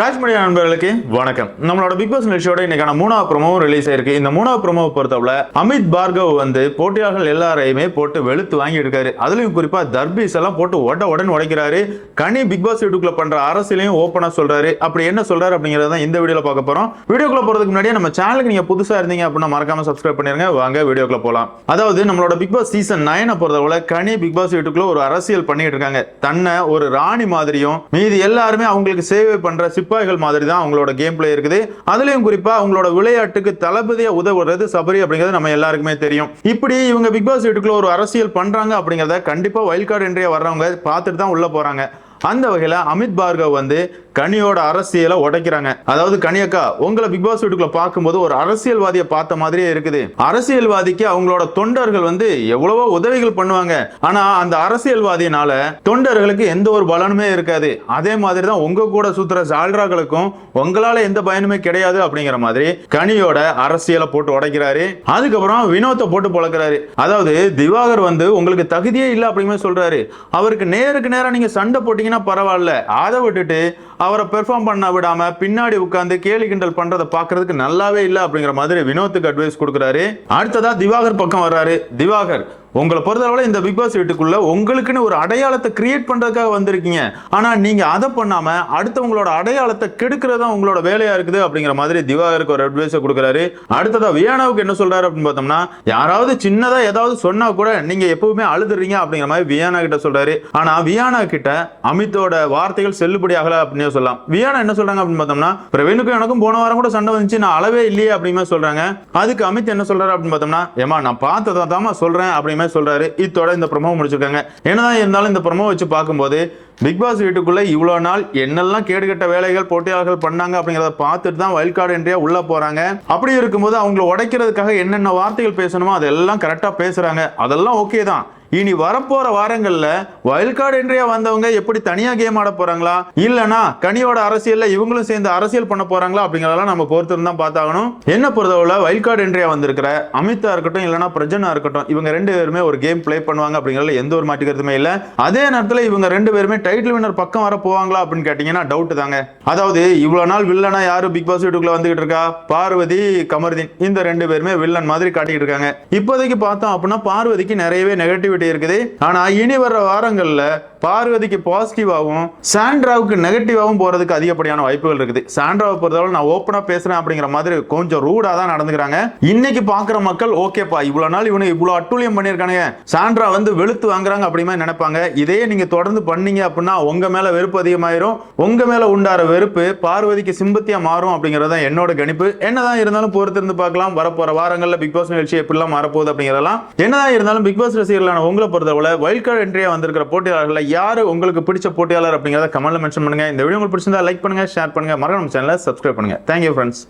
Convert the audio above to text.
ராஜ்மணி நண்பர்களுக்கு வணக்கம். நம்மளோட பிக் பாஸ் நிகழ்ச்சியோட இன்னைக்கான மூணாவது ப்ரோமோவும் ரிலீஸ் ஆயிருக்கு. இந்த மூணாவது ப்ரோமோவை பொறுத்தவரை அமித் பார்கவ் வந்து போட்டியாளர்கள் எல்லாரையுமே போட்டு வெளுத்து வாங்கி இருக்காரு. அதுலயும் குறிப்பா தர்பீஸ் எல்லாம் போட்டு உட உடனே உடைக்கிறாரு. கனி பிக் பாஸ் வீட்டுக்குள்ள பண்ற அரசியலையும் ஓப்பனா சொல்றாரு. அப்படி என்ன சொல்றாரு அப்படிங்கறத இந்த வீடியோல பார்க்க போறோம். வீடியோக்குள்ள போறதுக்கு முன்னாடி நம்ம சேனலுக்கு நீங்க புதுசா இருந்தீங்க அப்படின்னா மறக்காம சப்ஸ்கிரைப் பண்ணிருங்க. வாங்க வீடியோக்குள்ள போலாம். அதாவது நம்மளோட பிக் பாஸ் சீசன் நைனை பொறுத்தவரை கனி பிக் பாஸ் வீட்டுக்குள்ள ஒரு அரசியல் பண்ணிட்டு இருக்காங்க. தன்னை ஒரு ராணி மாதிரியும் மீதி எல்லாருமே அவங்களுக்கு சேவை பண்ற சிப்பாய்கள் மாதிரி தான் அவங்களோட கேம் பிளே இருக்குது. அதுலயும் குறிப்பா அவங்களோட விளையாட்டுக்கு தளபதியா உதவுறது சபரி அப்படிங்கிறது நம்ம எல்லாருக்குமே தெரியும். இப்படி இவங்க பிக் பாஸ் வீட்டுக்குள்ள ஒரு அரசியல் பண்றாங்க அப்படிங்கிறத கண்டிப்பா வைல்ட் கார்டு என்ட்ரியா வர்றவங்க பார்த்துட்டு தான் உள்ள போறாங்க. அந்த வகையில அமித் பார்கவ் வந்து கனியோட அரசியலை உடைக்கிறாங்க. அதாவது கனியக்கா உங்களை பிக் பாஸ் வீட்டுக்குள்ள பார்க்கும்போது ஒரு அரசியல்வாதியை பார்த்த மாதிரியே இருக்குது. அரசியல்வாதிக்கு அவங்களோட தொண்டர்கள் வந்து எவ்வளவோ உதவிகள் பண்ணுவாங்க. ஆனா அந்த அரசியல்வாதியினால தொண்டர்களுக்கு எந்த ஒரு பலனுமே இருக்காது. அதே மாதிரி தான் உங்க கூட சுத்துற ஜால்ராக்களுக்கும் உங்களால எந்த பயனுமே கிடையாது அப்படிங்கிற மாதிரி கனியோட அரசியலை போட்டு உடைக்கிறாரு. அதுக்கப்புறம் வினோத்தை போட்டு பழக்கிறாரு. அதாவது திவாகர் வந்து உங்களுக்கு தகுதியே இல்லை அப்படிங்கிற சொல்றாரு. அவருக்கு நேருக்கு நேரம் நீங்க சண்டை போட்டீங்க பரவாயில்ல. அதை விட்டுட்டு அவரை பெர்ஃபார்ம் பண்ண விடாம பின்னாடி உட்காந்து கேலி கிண்டல் பண்றதை பார்க்கறதுக்கு நல்லாவே இல்லை அப்படிங்கிற மாதிரி வினோத்துக்கு அட்வைஸ் கொடுக்குறாரு. அடுத்ததா திவாகர் பக்கம் வர்றாரு. திவாகர் உங்களை பொறுத்தளவில் இந்த பிக் பாஸ் வீட்டுக்குள்ள உங்களுக்குன்னு ஒரு அடையாளத்தை கிரியேட் பண்றதுக்காக வந்திருக்கீங்க. ஆனா நீங்க அதை பண்ணாம அடுத்தவங்களோட அடையாளத்தை கெடுக்கிறது தான் உங்களோட வேலையா இருக்குது அப்படிங்கிற மாதிரி திவாகருக்கு ஒரு அட்வைஸ் கொடுக்குறாரு. அடுத்ததா வியானாவுக்கு என்ன சொல்றாரு அப்படின்னு பார்த்தோம்னா யாராவது சின்னதா ஏதாவது சொன்னா கூட நீங்க எப்பவுமே அழுதுறீங்க அப்படிங்கிற மாதிரி வியானா கிட்ட சொல்றாரு. ஆனா வியானா கிட்ட அமித்தோட வார்த்தைகள் செல்லுபடி அப்படின்னு சொல்லலாம். வியானா என்ன சொல்றாங்க அப்படின்னு பார்த்தோம்னா பிரவீனுக்கும் எனக்கும் போன வாரம் கூட சண்டை வந்துச்சு நான் அளவே இல்லையே அப்படின்னு சொல்றாங்க. அதுக்கு அமித் என்ன சொல்றாரு அப்படின்னு பார்த்தோம்னா ஏமா நான் பார்த்ததா தாமா சொல்றேன் அப்படிங்கிற சொல்றாரு. இத்தோட இந்த ப்ரொமோ முடிச்சிருக்காங்க. என்னதான் இருந்தாலும் இந்த ப்ரொமோ வச்சு பார்க்கும்போது பிக் பாஸ் வீட்டுக்குள்ள இவ்வளோ நாள் என்னெல்லாம் கேடுகட்ட வேலைகள் போட்டியாளர்கள் பண்ணாங்க அப்படிங்கிறத பார்த்துட்டு தான் வைல்ட் கார்டு என்ட்ரியா உள்ள போறாங்க. அப்படி இருக்கும்போது அவங்கள உடைக்கிறதுக்காக என்னென்ன வார்த்தைகள் பேசணுமோ அதெல்லாம் கரெக்டாக பேசுறாங்க. அதெல்லாம் ஓகே தான். இனி வரப்போற வாரங்கள்ல வைல்ட் கார்டு என்ட்ரியா வந்தவங்க எப்படி தனியா கேம் ஆட போறாங்களா? இல்லனா கனியோட அரசியல்ல இவங்களும் சேர்ந்து அரசியல் பண்ண போறாங்களா அப்படிங்கறதெல்லாம் நம்ம பொறுத்து தான் பார்த்தாகணும். என்ன பொறுத்தவரை வைல்ட் கார்டு என்ட்ரியா வந்திருக்கிற அமித்தா இருக்கட்டும் இல்லனா பிரஜனா இருக்கட்டும் இவங்க ரெண்டு பேருமே ஒரு கேம் ப்ளே பண்ணுவாங்க அப்படிங்கறதுல எந்த ஒரு மாட்டிக்கிறதுமே இல்ல. அதே நேரத்துல இவங்க ரெண்டு பேருமே டைட்டில் வின்னர் பக்கம் வர போவாங்களா அப்படின்னு கேட்டீங்கன்னா டவுட் தாங்க. அதாவது இவ்வளவு நாள் வில்லனா யாரு பிக் பாஸ் வீட்டுக்குள்ள வந்துகிட்டு இருக்கா? பார்வதி கமர்தீன் இந்த ரெண்டு பேருமே வில்லன் மாதிரி காட்டிக்கிட்டு இருக்காங்க. இப்போதைக்கு பார்த்தோம் அப்படின்னா பார்வதிக்கு நிறையவே நெகட்டிவ் போய்கிட்டே இருக்குது. ஆனா இனி வர்ற வாரங்கள்ல பார்வதிக்கு பாசிட்டிவாகவும் சாண்ட்ராவுக்கு நெகட்டிவாகவும் போறதுக்கு அதிகப்படியான வாய்ப்புகள் இருக்குது. சாண்ட்ராவை பொறுத்தவரை நான் ஓப்பனா பேசுறேன் அப்படிங்கிற மாதிரி கொஞ்சம் ரூடா தான் நடந்துக்கிறாங்க. இன்னைக்கு பாக்குற மக்கள் ஓகேப்பா இவ்வளவு நாள் இவனு இவ்வளவு அட்டூழியம் பண்ணியிருக்கானுங்க. சாண்ட்ரா வந்து வெளுத்து வாங்குறாங்க அப்படிமா நினைப்பாங்க. இதையே நீங்க தொடர்ந்து பண்ணீங்க அப்படின்னா உங்க மேல வெறுப்பு அதிகமாயிரும். உங்க மேல உண்டார வெறுப்பு பார்வதிக்கு சிம்பத்தியா மாறும் அப்படிங்கறது தான் என்னோட கணிப்பு. என்னதான் இருந்தாலும் பொறுத்திருந்து பார்க்கலாம். வரப்போற வாரங்கள்ல பிக் பாஸ் நிகழ்ச்சி எப்படிலாம் மாறப்போகுது அப்படிங்கிறதெல்லாம். என்னதான் இருந்தாலும் பிக் பாஸ் ரசிகர்களான உங்களை பொறுத்தவரை வைல்ட் கார்டு என்ட்ரியாக வந்திருக்கிற போட்டியாளர்களில் யார் உங்களுக்கு பிடிச்ச போட்டியாளர் அப்படிங்கிறத கமெண்ட்டில் மென்ஷன் பண்ணுங்கள் இந்த வீடியோ உங்களுக்கு பிடிச்சிருந்தா லைக் பண்ணுங்க ஷேர் பண்ணுங்க. மறக்காம சேனலை சப்ஸ்கிரைப் பண்ணுங்க. Thank you friends